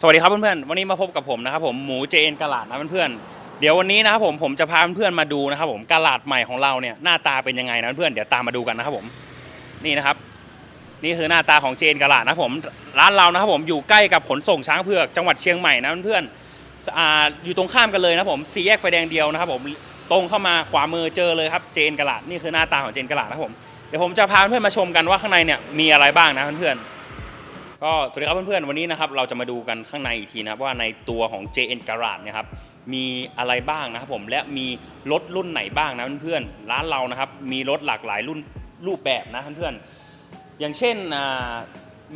สวัสดีครับเพื่อนๆ วันนี้มาพบกับผมนะครับผมหมูเจนกาลาดนะเพื่อนๆ เดี๋ยววันนี้นะครับผมผมจะพาเพื่อนๆมาดูนะครับผมกาลาดใหม่ของเราเนี่ยหน้าตาเป็นยังไงนะเพื่อนๆเดี๋ยวตามมาดูกันนะครับผมนี่นะครับ นี่คือหน้าตาของเจนกาลาดนะครับผมร้านเรานะครับผมอยู่ใกล้กับขนส่งช้างเผือกจังหวัดเชียงใหม่นะเพื่อนๆออยู่ตรงข้ามกันเลยนะผมสี่แยกไฟแดงเดียวนะครับผมตรงเข้ามาขวามือเจอเลยครับเจนกาลาดนี่คือหน้าตาของเจนกาลาดนะครับผมเดี๋ยวผมจะพาเพื่อนมาชมกันว่าข้างในเนี่ยมีอะไรบ้างนะเพื่อนๆ ก็สวัสดีครับเพื่อนๆ วันนี้นะครับเราจะมาดูกันข้างในอีกทีนะครับว่าในตัวของ JN Garage เนะครับมีอะไรบ้างนะครับผมและมีรถรุ่นไหนบ้างนะเพื่อนๆร้านเรานะครับมีรถหลากหลายรุ่นรูปแบบนะเพื่อนๆอย่างเช่น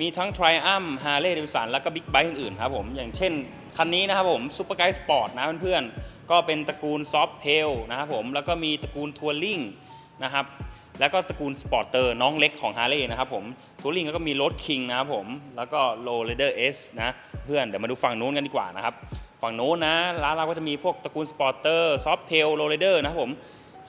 มีทั้ง Triumph Harley Davidson แล้วก็ Big Bike อื่นๆครับผมอย่างเช่นคันนี้นะครับผม Super Guy Sport นะเพื่อนๆก็เป็นตระกูล Soft Tail นะครับผมแล้วก็มีตระกูล Touring นะครับ แล้วก็ตระกูลสปอร์เตอร์น้องเล็กของฮาร์เลย์นะครับผมทัวริงก็มีรถคิงนะครับผม แล้วก็โ w เลเดอร์เอสนะ เพื่อนเดี๋ยวมาดูฝั่งนู้นกันดีกว่านะครับ ฝั่งโน้นนะร้านเราก็จะมีพวกตระกูลสปอร์เตอร์ซอฟเทลโ w เลเดอร์นะครับผม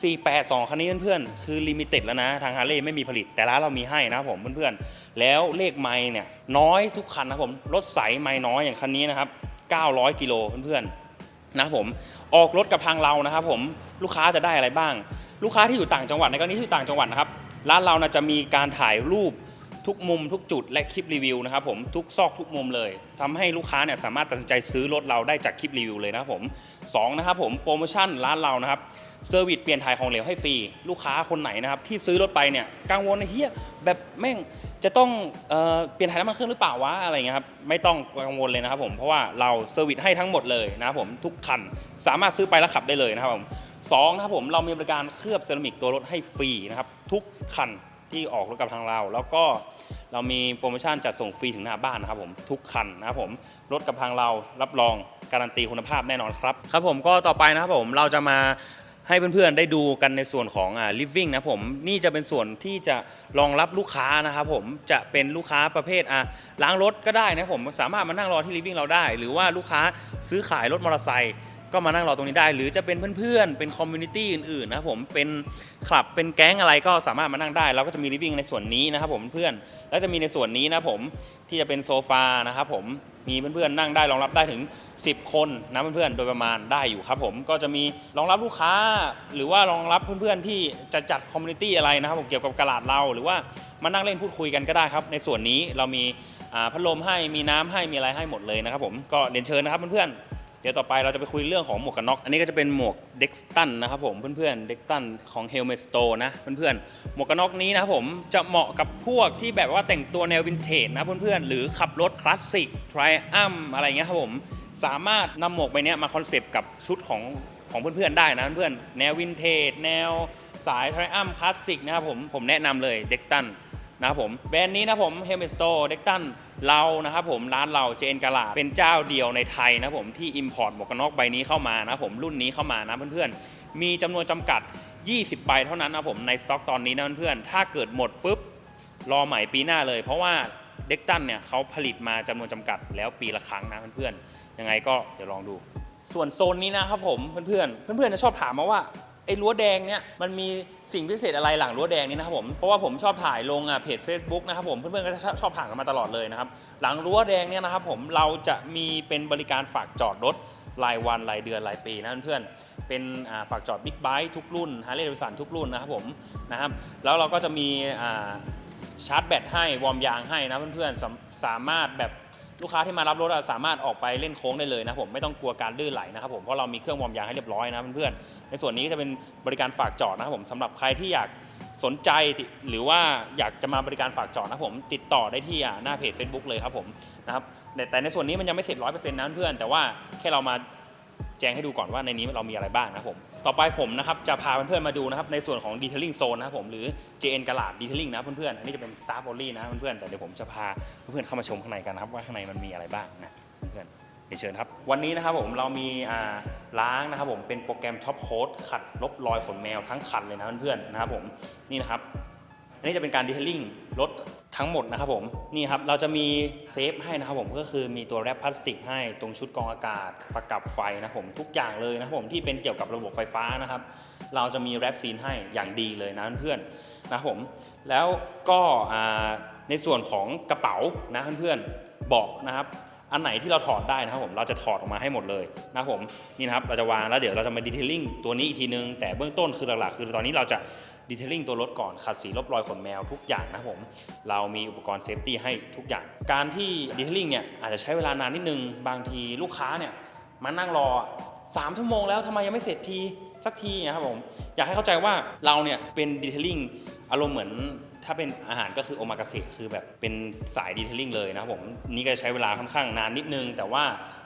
482 คันนี้เพื่อนๆคือลิมิเต็ดแล้วนะ ทางฮาร์เลย์ไม่มีผลิต แต่ร้านเรามีให้นะครับผมเพื่อนๆ แล้วเลขไม้เนี่ยน้อยทุกคันนะครับผม รถใสไม้น้อยอย่างคันนี้นะครับ 900 กิโลเพื่อนๆนะครับผม ออกรถกับทางเรานะครับผม ลูกค้าจะได้อะไรบ้าง ลูกค้าที่อยู่ต่างจังหวัดในกรณีที่อยู่ต่างจังหวัดนะครับร้านเรานะจะมีการถ่ายรูปทุกมุมทุกจุดและคลิปรีวิวนะครับผมทุกซอกทุกมุมเลยทำให้ลูกค้าเนี่ยสามารถตัดสินใจซื้อรถเราได้จากคลิปรีวิวเลยนะครับผมสองนะครับผมโปรโมชั่นร้านเรานะครับเซอร์วิสเปลี่ยนถ่ายของเหลวให้ฟรีลูกค้าคนไหนนะครับที่ซื้อรถไปเนี่ยกังวลเฮียแบบแม่งจะต้องเอ่อเปลี่ยนถ่ายน้ำมันเครื่องหรือเปล่าวะอะไรเงี้ยครับไม่ต้องกังวลเลยนะครับผมเพราะว่าเราเซอร์วิสให้ทั้งหมดเลยนะครับผมทุกคันสามารถซื้อไปแล้วขับได้เลยนะครับผม สองนะครับผมเรามีบริการเคลือบเซรามิกตัวรถให้ฟรีนะครับทุกคันที่ออกรถกับทางเรา แล้วก็เรามีโปรโมชั่นจัดส่งฟรีถึงหน้าบ้านนะครับผมทุกคันนะครับผมรถกับทางเรารับรองการันตีคุณภาพแน่นอนครับครับผมก็ต่อไปนะครับผมเราจะมาให้เพื่อนๆได้ดูกันในส่วนของอ่า living นะผมนี่จะเป็นส่วนที่จะรองรับลูกค้านะครับผมจะเป็นลูกค้าประเภทอ่าล้างรถก็ได้นะครับผมสามารถมานั่งรอที่ living เราได้ หรือว่าลูกค้าซื้อขายรถมอเตอร์ไซค์ ก็มานั่งรอตรงนี้ได้ หรือจะเป็นเพื่อนๆ เป็นคอมมูนิตี้อื่นๆนะครับผมเป็นคลับเป็นแก๊งอะไรก็สามารถมานั่งได้ เราก็จะมี living ในส่วนนี้นะครับผมเพื่อนแล้วจะมีในส่วนนี้นะผมที่จะเป็นโซฟานะครับผมมีเพื่อนๆนั่งได้รองรับได้ถึง 10 คนนะเพื่อนๆโดยประมาณได้อยู่ครับผมก็จะมีรองรับลูกค้า หรือว่ารองรับเพื่อนๆที่จะจัดคอมมูนิตี้อะไรนะครับผมเกี่ยวกับกระลาดเราหรือว่ามานั่งเล่นพูดคุยกันก็ได้ครับ ในส่วนนี้เรามีพัดลมให้มีน้ำให้มีอะไรให้หมดเลยนะครับผมก็เรียนเชิญนะครับเพื่อนๆ เดี๋ยวต่อไปเราจะไปคุยเรื่องของหมวกกันน็อก อันนี้ก็จะเป็นหมวกเด็กตันนะครับผมเพื่อนๆเด็กตันของ Helmet Store นะเพื่อนๆหมวกกันน็อกนี้นะครับผมจะเหมาะกับพวกที่แบบว่าแต่งตัวแนววินเทจนะเพื่อนๆหรือขับรถคลาสสิกทริอัมอะไรเงี้ยครับผมสามารถนำหมวกใบนี้มาคอนเซปต์กับชุดของของเพื่อนๆได้นะเพื่อนๆแนววินเทจแนวสายทริอัมคลาสสิกนะครับผมผมแนะนำเลยเด็กตันนะครับผมแบรนด์นี้นะผม Helmet Store d e c t o n เรานะครับผมร้านเราเจนกาลาเป็นเจ้าเดียวในไทยนะผมที่ Import หมวกกันน็อกใบนี้เข้ามานะผมรุ่นนี้เข้ามานะเพื่อนๆ มีจำนวนจำกัด 20 ใบเท่านั้นนะผมในสต็อกตอนนี้นะเพื่อนๆ ถ้าเกิดหมดปุ๊บรอใหม่ปีหน้าเลย เพราะว่าเด็กตันเนี่ยเขาผลิตมาจำนวนจำกัดแล้วปีละครั้งนะเพื่อนๆ ยังไงก็เดี๋ยวลองดู ส่วนโซนนี้นะครับผมเพื่อนๆ เพื่อนๆจะชอบถามมาว่า ไอ้รั้วแดงเนี่ยมันมีสิ่งพิเศษอะไรหลังรั้วแดงนี้นะครับผมเพราะว่าผมชอบถ่ายลงอะเพจ Facebook นะครับผมเพื่อนๆก็จะชอบชอบถามกันมาตลอดเลยนะครับหลังรั้วแดงเนี่ยนะครับผมเราจะมีเป็นบริการฝากจอดรถรายวันรายเดือนรายปีนะเพื่อนๆเป็นฝากจอดบิ๊กไบค์ทุกรุ่นฮาร์เลย์ด v สันทุกรุ่นนะครับผมนะครับแล้วเราก็จะมีชาร์จแบตให้วอร์มยางให้นะเพื่อนๆสามารถแบบ ลูกค้าที่มารับรถอะสามารถออกไปเล่นโค้งได้เลยนะผมไม่ต้องกลัวการลื่นไหลนะครับผมเพราะเรามีเครื่องวอร์มยางให้เรียบร้อยนะเพื่อนๆในส่วนนี้จะเป็นบริการฝากจอดนะครับผมสำหรับใครที่อยากสนใจหรือว่าอยากจะมาบริการฝากจอดนะผมติดต่อได้ที่หน้าเพจ Facebook เลยครับผมนะครับแต่ในส่วนนี้มันยังไม่เสร็จร้อยเปอร์เซ็นต์นะเพื่อนแต่ว่าแค่เรามา จ้งให้ดูก่อนว่าในนี้เรามีอะไรบ้างนะครับผมต่อไปผมนะครับจะพาเพื่อนๆมาดูนะครับในส่วนของ Detailing Zone นะครับผมหรือ JN ก a ลาด Detailing นะเพื่อนๆอันนี้จะเป็น Staff Only นะเพื่อนๆแต่เดี๋ยวผมจะพาเพื่อนๆเข้ามาชมข้างในกันนะครับว่าข้างในมันมีอะไรบ้างนะเพื่อนๆเดี๋ยวเชิญครับวันนี้นะครับผมเรามีล้างนะครับผมเป็นโปรแกรมท็อปโค้ดขัดลบรอยขนแมวทั้งคันเลยนะเพื่อนๆนะครับผมนี่นะครับอันนี้จะเป็นการดีเทลลิ่งรถ ทั้งหมดนะครับผมนี่ครับเราจะมีเซฟให้นะครับผมก็คือมีตัวแรปพลาสติกให้ตรงชุดกรองอากาศประกับไฟนะผมทุกอย่างเลยนะครับผมที่เป็นเกี่ยวกับระบบไฟฟ้านะครับ เราจะมีแรปซีนให้อย่างดีเลยนะเพื่อนๆนะครับผมแล้วก็ในส่วนของกระเป๋านะเพื่อนๆเบาะนะครับอันไหนที่เราถอดได้นะครับผมเราจะถอดออกมาให้หมดเลยนะครับผมนี่นะครับเราจะวางแล้วเดี๋ยวเราจะมาดีเทลลิ่งตัวนี้อีกทีนึงแต่เบื้องต้นคือหลักๆคือตอนนี้เราจะ ดีเทลลิ่งตัวรถก่อนขัดสีลบรอยขนแมวทุกอย่างนะผมเรามีอุปกรณ์เซฟตี้ให้ทุกอย่าง การที่ดีเทลลิ่งเนี่ยอาจจะใช้เวลานานนิดนึง บางทีลูกค้าเนี่ยมานั่งรอสามชั่วโมงแล้วทำไมยังไม่เสร็จทีสักทีนะครับผมอยากให้เข้าใจว่าเราเนี่ยเป็นดีเทลลิ่งอารมณ์เหมือน ถ้าเป็นอาหารก็คือโอมากาเสะคือแบบเป็นสายดีเทลลิ่งเลยนะครับผมนี่ก็ใช้เวลาค่อนข้างนานนิดนึง แต่ว่า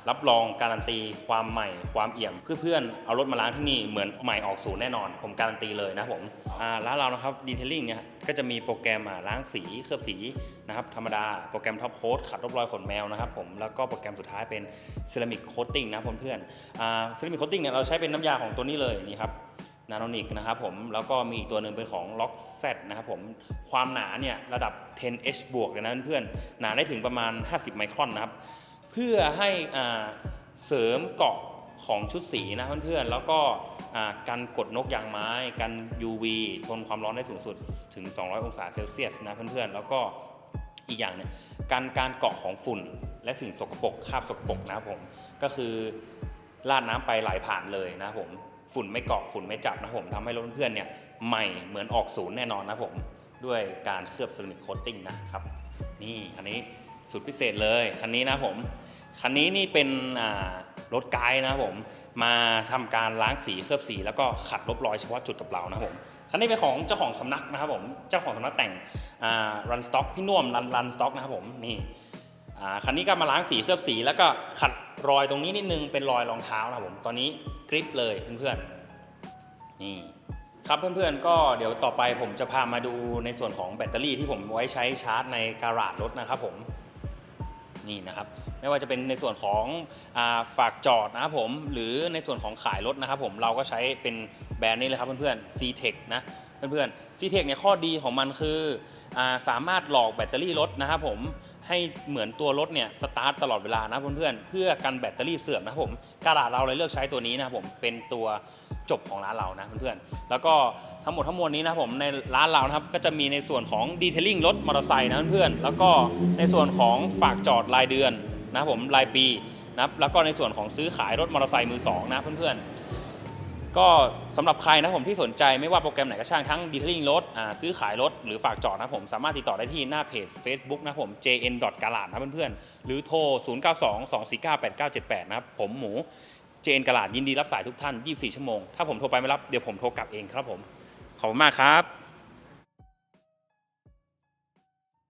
รับรองการันตีความใหม่ความเอี่ยมเพื่อนๆเอารถมาล้างที่นี่เหมือนใหม่ออกศูนย์แน่นอน ผมการันตีเลยนะครับผมอ่าร้านเรานะครับดีเทลลิ่งเนี่ยก็จะมีโปรแกรมล้างสีเคลือบสีนะครับธรรมดาโปรแกรมท็อปโค้ดขัดรบรอยขนแมวนะครับผมแล้วก็โปรแกรมสุดท้ายเป็นเซรามิกโคตติ้งนะเพื่อนๆเซรามิกโคตติ้งเนี่ยเราใช้เป็นน้ำยาของตัวนี้เลยนี่ครับ นาโนนิกนะครับผมแล้วก็มีอีกตัวหนึ่งเป็นของ Lock Z นะครับผมความหนาเนี่ยระดับ 10H บวกเลยนะเพื่อนหนาได้ถึงประมาณ 50 ไมครอนนะครับ เพื่อให้เสริมเกาะของชุดสีนะเพื่อนๆ แล้วก็อ่ากันกดนกยางไม้กัน UV ทนความร้อนได้สูงสุดถึง 200 องศาเซลเซียสนะเพื่อนๆ แล้วก็อีกอย่างเนี่ยการการเกาะของฝุ่นและสิ่งสกปรกคราบสกปรกนะครับผมก็คือลาดน้ำไปไหลผ่านเลยนะครับผม ฝุ่นไม่เกาะฝุ่นไม่จับนะผมทำให้รถเพื่อนเนี่ยใหม่เหมือนออกศูนย์แน่นอนนะผมด้วยการเคลือบเซรามิกโคตติ้งนะครับ นี่อันนี้สุดพิเศษเลยคันนี้นะผมคันนี้นี่เป็นรถไกด์นะผมมาทำการล้างสีเคลือบสี แล้วก็ขัดลบรอยเฉพาะจุดกับเรานะผมคันนี้เป็นของเจ้าของสำนักนะครับผมเจ้าของสำนักแต่งรันสต็อกพี่นุ่มรันรันสต็อกนะครับผมนี่คันนี้ก็มาล้างสีเคลือบสี แล้วก็ขัดรอยตรงนี้นิดนึงเป็นรอยรองเท้านะครับผมตอนนี้ กริปเลยเพื่อนๆนี่ครับเพื่อนๆก็เดี๋ยวต่อไปผมจะพามาดูในส่วนของแบตเตอรี่ที่ผมไว้ใช้ชาร์จในการาดรถนะครับผมนี่นะครับไม่ว่าจะเป็นในส่วนของอาฝากจอดนะครับผมหรือในส่วนของขายรถนะครับผมเราก็ใช้เป็นแบรนด์นี้เลยครับเพื่อนๆ C-Tech นะ เพื่อนๆ C-Tech เนี่ยข้อดีของมันคืออสามารถหลอกแบตเตอรี่รถนะครับผมให้เหมือนตัวรถเนี่ยสตาร์ทตลอดเวลานะเพื่อนๆเพื่อกันแบตเตอรี่เสื่อมนะครับผมกระดาษเราเลยเลือกใช้ตัวนี้นะครับผมเป็นตัวจบของร้านเรานะเพื่อนๆแล้วก็ทั้งหมดทั้งมวลนี้นะครับผมในร้านเรานะครับก็จะมีในส่วนของดีเทลลิ่งรถมอเตอร์ไซค์นะเพื่อนๆแล้วก็ในส่วนของฝากจอดรายเดือนนะครับผมรายปีนะครับแล้วก็ในส่วนของซื้อขายรถมอเตอร์ไซค์มือสองนะเพื่อนๆ ก็สำหรับใครนะผมที่สนใจไม่ว่าโปรแกรมไหนก็ช่างทั้งดีลลิ่งรถอ่าซื้อขายรถหรือฝากจอดนะผม สามารถติดต่อได้ที่หน้าเพจ Facebook นะผม jn g a l a d นะเพื่อนๆ หรือโทร 0922498978 นะครับผมหมู jn g a l a d ยินดีรับสายทุกท่าน 24 ชั่วโมง ถ้าผมโทรไปไม่รับเดี๋ยวผมโทรกลับเองครับผม ขอบคุณมากครับ